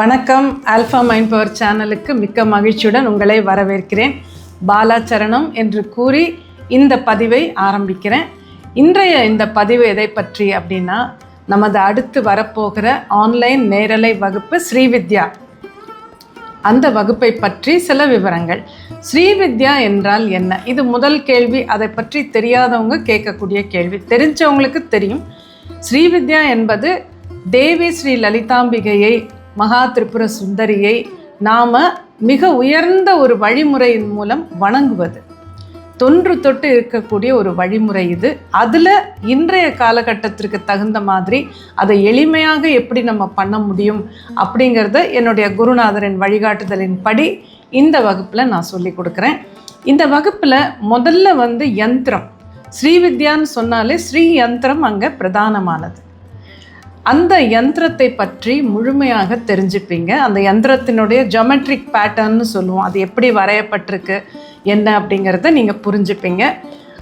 வணக்கம். Alpha mind power சேனலுக்கு மிக்க மகிழ்ச்சியுடன் உங்களை வரவேற்கிறேன். பாலாச்சரணம் என்று கூறி இந்த பதிவை ஆரம்பிக்கிறேன். இன்றைய இந்த பதிவு எதை பற்றி அப்படின்னா நமது அடுத்து வரப்போகிற ஆன்லைன் நேரலை வகுப்பு ஸ்ரீவித்யா. அந்த வகுப்பை பற்றி சில விவரங்கள். ஸ்ரீவித்யா என்றால் என்ன? இது முதல் கேள்வி. அதை பற்றி தெரியாதவங்க கேட்கக்கூடிய கேள்வி. தெரிஞ்சவங்களுக்கு தெரியும். ஸ்ரீவித்யா என்பது தேவி ஸ்ரீ லலிதாம்பிகையை மகா திரிபுர சுந்தரியை நாம் மிக உயர்ந்த ஒரு வழிமுறையின் மூலம் வணங்குவது. தொன்று தொட்டு இருக்கக்கூடிய ஒரு வழிமுறை இது. அதில் இன்றைய காலகட்டத்திற்கு தகுந்த மாதிரி அதை எளிமையாக எப்படி நம்ம பண்ண முடியும் அப்படிங்கிறத என்னுடைய குருநாதரின் வழிகாட்டுதலின் படி இந்த வகுப்பில் நான் சொல்லி கொடுக்குறேன். இந்த வகுப்பில் முதல்ல வந்து யந்திரம். ஸ்ரீவித்யான்னு சொன்னாலே ஸ்ரீ யந்திரம் அங்கே பிரதானமானது. அந்த யந்திரத்தை பற்றி முழுமையாக தெரிஞ்சுப்பீங்க. அந்த யந்திரத்தினுடைய ஜொமெட்ரிக் பேட்டர்ன்னு சொல்லுவோம். அது எப்படி வரையப்பட்டிருக்கு? என்ன அப்படிங்கிறத நீங்கள் புரிஞ்சுப்பீங்க.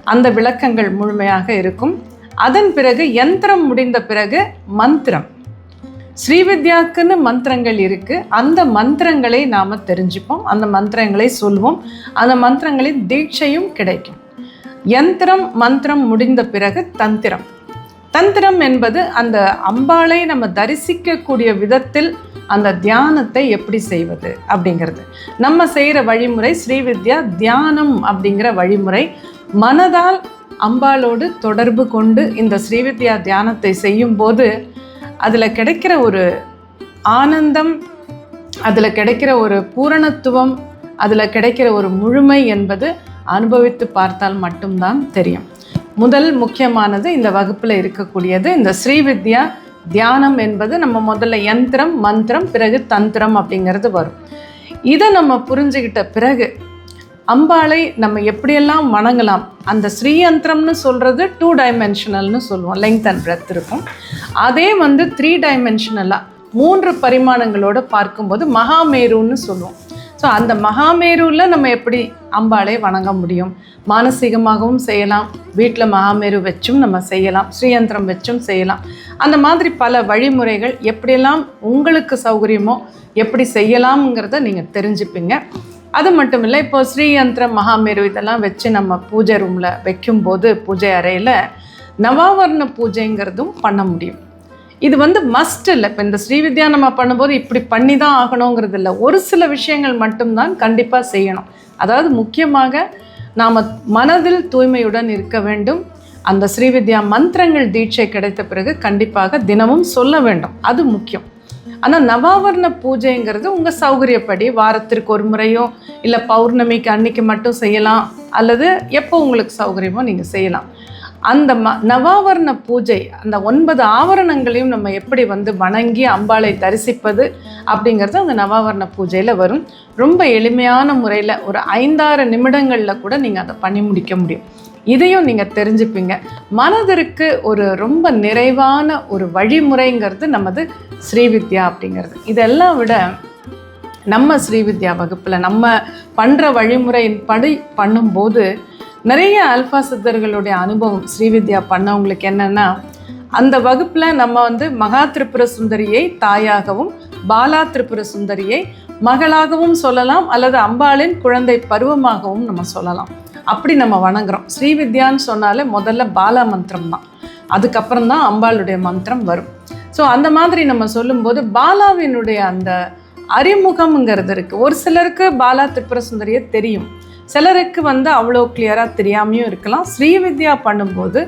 அந்த விளக்கங்கள் முழுமையாக இருக்கும். அதன் பிறகு யந்திரம் முடிந்த பிறகு மந்திரம். ஸ்ரீவித்யாக்குன்னு மந்திரங்கள் இருக்குது அந்த மந்திரங்களை நாம் தெரிஞ்சுப்போம். அந்த மந்திரங்களை சொல்லுவோம் அந்த மந்திரங்களின் தீட்சையும் கிடைக்கும். யந்திரம் மந்திரம் முடிந்த பிறகு தந்திரம். தந்திரம் என்பது அந்த அம்பாளை நம்ம தரிசிக்கக்கூடிய விதத்தில் அந்த தியானத்தை எப்படி செய்வது அப்படிங்கிறது. நம்ம செய்கிற வழிமுறை ஸ்ரீவித்யா தியானம் அப்படிங்கிற வழிமுறை. மனதால் அம்பாளோடு தொடர்பு கொண்டு இந்த ஸ்ரீவித்யா தியானத்தை செய்யும்போது அதில் கிடைக்கிற ஒரு ஆனந்தம் அதில் கிடைக்கிற ஒரு பூரணத்துவம் அதில் கிடைக்கிற ஒரு முழுமை என்பது அனுபவித்து பார்த்தால் மட்டும்தான் தெரியும். முதல் முக்கியமானது இந்த வகுப்பில் இருக்கக்கூடியது இந்த ஸ்ரீவித்யா தியானம் என்பது நம்ம முதல்ல யந்திரம் மந்திரம் பிறகு தந்திரம் அப்படிங்கிறது வரும். இதை நம்ம புரிஞ்சுக்கிட்ட பிறகு அம்பாளை நம்ம எப்படியெல்லாம் வணங்கலாம்? அந்த ஸ்ரீயந்திரம்னு சொல்கிறது டூ டைமென்ஷனல்னு சொல்லுவோம். லெங்த் அண்ட் பிரெத் இருக்கும். அதே வந்து த்ரீ டைமென்ஷனலாக மூன்று பரிமாணங்களோடு பார்க்கும்போது மகாமேருன்னு சொல்லுவோம். ஸோ அந்த மகாமேருவில் நம்ம எப்படி அம்பாளை வணங்க முடியும்? மானசீகமாகவும் செய்யலாம். வீட்டில் மகாமேரு வச்சும் நம்ம செய்யலாம். ஸ்ரீயந்திரம் வச்சும் செய்யலாம். அந்த மாதிரி பல வழிமுறைகள் எப்படியெல்லாம் உங்களுக்கு சௌகரியமோ எப்படி செய்யலாம்ங்கிறத நீங்கள் தெரிஞ்சுப்பீங்க. அது மட்டும் இல்லை இப்போ ஸ்ரீயந்திரம் மகாமேரு இதெல்லாம் வச்சு நம்ம பூஜை ரூமில் வைக்கும்போது பூஜை அறையில் நவாவர்ண பூஜைங்கிறதும் பண்ண முடியும். இது வந்து மஸ்ட் இல்லை. இப்போ இந்த ஸ்ரீவித்யா நம்ம பண்ணும்போது இப்படி பண்ணி தான் ஆகணுங்கிறது இல்லை. ஒரு சில விஷயங்கள் மட்டும்தான் கண்டிப்பாக செய்யணும். அதாவது முக்கியமாக நாம் மனதில் தூய்மையுடன் இருக்க வேண்டும். அந்த ஸ்ரீவித்யா மந்திரங்கள் தீட்சை கிடைத்த பிறகு கண்டிப்பாக தினமும் சொல்ல வேண்டும். அது முக்கியம். ஆனால் நவாவர்ண பூஜைங்கிறது உங்கள் சௌகரியப்படி வாரத்திற்கு ஒரு முறையோ இல்லை பௌர்ணமிக்கு அன்னைக்கு மட்டும் செய்யலாம். அல்லது எப்போ உங்களுக்கு சௌகரியமோ நீங்கள் செய்யலாம். அந்த ம நவாவரண பூஜை அந்த ஒன்பது ஆவரணங்களையும் நம்ம எப்படி வந்து வணங்கி அம்பாளை தரிசிப்பது அப்படிங்கிறது அந்த நவாவரண பூஜையில் வரும். ரொம்ப எளிமையான முறையில் ஒரு ஐந்தாறு நிமிடங்களில் கூட நீங்கள் அதை பண்ணி முடிக்க முடியும். இதையும் நீங்கள் தெரிஞ்சுப்பீங்க. மனதிற்கு ஒரு ரொம்ப நிறைவான ஒரு வழிமுறைங்கிறது நமது ஸ்ரீவித்யா அப்படிங்கிறது. இதெல்லாம் விட நம்ம ஸ்ரீவித்யா வகுப்பில் நம்ம பண்ணுற வழிமுறையின் படி பண்ணும்போது நிறைய அல்ஃபா சித்தர்களுடைய அனுபவம் ஸ்ரீவித்யா பண்ணவங்களுக்கு என்னென்னா அந்த வகுப்பில் நம்ம வந்து மகா திரிபுர சுந்தரியை தாயாகவும் பாலா திரிபுர சுந்தரியை மகளாகவும் சொல்லலாம் அல்லது அம்பாளின் குழந்தை பருவமாகவும் நம்ம சொல்லலாம். அப்படி நம்ம வணங்குறோம். ஸ்ரீவித்யான்னு சொன்னாலே முதல்ல பாலா மந்திரம் தான். அதுக்கப்புறம் தான் அம்பாளுடைய மந்திரம் வரும். ஸோ அந்த மாதிரி நம்ம சொல்லும்போது பாலாவினுடைய அந்த அறிமுகம்ங்கிறது இருக்குது ஒரு சிலருக்கு பாலா திரிபுர சுந்தரியை தெரியும். சிலருக்கு வந்து அவ்வளோ கிளியராக தெரியாமையும் இருக்கலாம். ஸ்ரீவித்யா பண்ணும்போது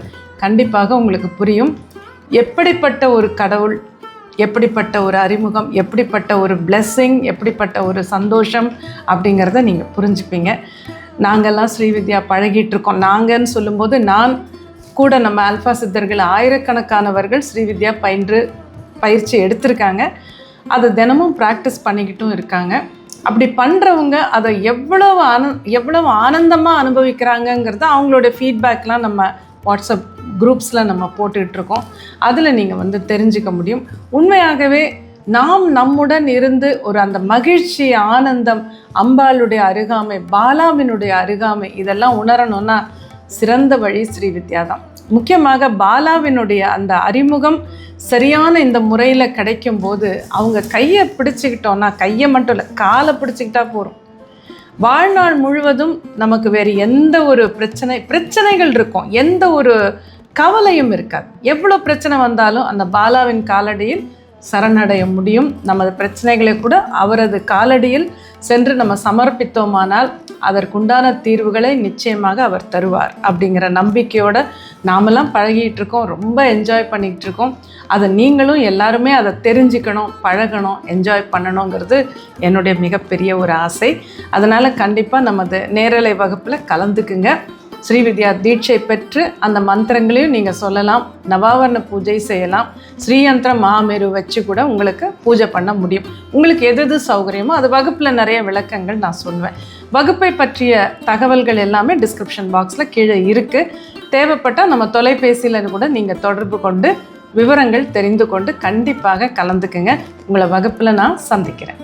கண்டிப்பாக உங்களுக்கு புரியும். எப்படிப்பட்ட ஒரு கடவுள் எப்படிப்பட்ட ஒரு அறிமுகம் எப்படிப்பட்ட ஒரு பிளெஸ்ஸிங் எப்படிப்பட்ட ஒரு சந்தோஷம் அப்படிங்கிறத நீங்கள் புரிஞ்சுப்பீங்க. நாங்கள்லாம் ஸ்ரீவித்யா பழகிட்டு இருக்கோம். நாங்கன்னு சொல்லும்போது நான் கூட நம்ம ஆல்ஃபா சித்தர்கள் ஆயிரக்கணக்கானவர்கள் ஸ்ரீவித்யா பயின்று பயிற்சி எடுத்திருக்காங்க. அதை தினமும் ப்ராக்டிஸ் பண்ணிக்கிட்டும் இருக்காங்க. அப்படி பண்ணுறவங்க அதை எவ்வளவு ஆன எவ்வளவு ஆனந்தமாக அனுபவிக்கிறாங்கங்கிறத அவங்களோட ஃபீட்பேக்லாம் நம்ம வாட்ஸ்அப் குரூப்ஸில் நம்ம போட்டுட்ருக்கோம் அதில் நீங்கள் வந்து தெரிஞ்சுக்க முடியும். உண்மையாகவே நாம் நம்முடன் இருந்து ஒரு அந்த மகிழ்ச்சி ஆனந்தம் அம்பாளுடைய அருகாமை பாலாவினுடைய அருகாமை இதெல்லாம் உணரணும்னா சிறந்த வழி ஸ்ரீவித்யா தான் முக்கியமாக பாலாவினுடைய அந்த அறிமுகம் சரியான இந்த முறையில் கிடைக்கும் போது அவங்க கையை பிடிச்சிக்கிட்டோன்னா கையை மட்டும் இல்லை காலை பிடிச்சிக்கிட்டா போதும் வாழ்நாள் முழுவதும் நமக்கு வேறு எந்த ஒரு பிரச்சனை பிரச்சனைகள் இருக்கும். எந்த ஒரு கவலையும் இருக்காது. எவ்வளோ பிரச்சனை வந்தாலும் அந்த பாலாவின் காலடியில் சரணடைய முடியும். நமது பிரச்சனைகளை கூட அவரது காலடியில் சென்று நம்ம சமர்ப்பித்தோமானால் அதற்குண்டான தீர்வுகளை நிச்சயமாக அவர் தருவார் அப்படிங்கிற நம்பிக்கையோட நாமெல்லாம் பழகிட்டு இருக்கோம் ரொம்ப என்ஜாய் பண்ணிகிட்டு இருக்கோம் அதை நீங்களும் எல்லாருமே அதை தெரிஞ்சுக்கணும் பழகணும் என்ஜாய் பண்ணணுங்கிறது என்னுடைய மிகப்பெரிய ஒரு ஆசை. அதனால் கண்டிப்பாக நமது நேரலை வகுப்பில் கலந்துக்குங்க. ஸ்ரீவித்யா தீட்சை பெற்று அந்த மந்திரங்களையும் நீங்கள் சொல்லலாம். நவாவரண பூஜை செய்யலாம். ஸ்ரீயந்திர மகாமேரு வச்சு கூட உங்களுக்கு பூஜை பண்ண முடியும். உங்களுக்கு எது எது சௌகரியமோ அது வகுப்பில் நிறைய விளக்கங்கள் நான் சொல்லுவேன் வகுப்பை பற்றிய தகவல்கள் எல்லாமே டிஸ்கிரிப்ஷன் பாக்ஸில் கீழே இருக்குது தேவைப்பட்டால் நம்ம தொலைபேசியில் கூட நீங்கள் தொடர்பு கொண்டு விவரங்கள் தெரிந்து கொண்டு கண்டிப்பாக கலந்துக்குங்க. உங்களை வகுப்பில் நான் சந்திக்கிறேன்.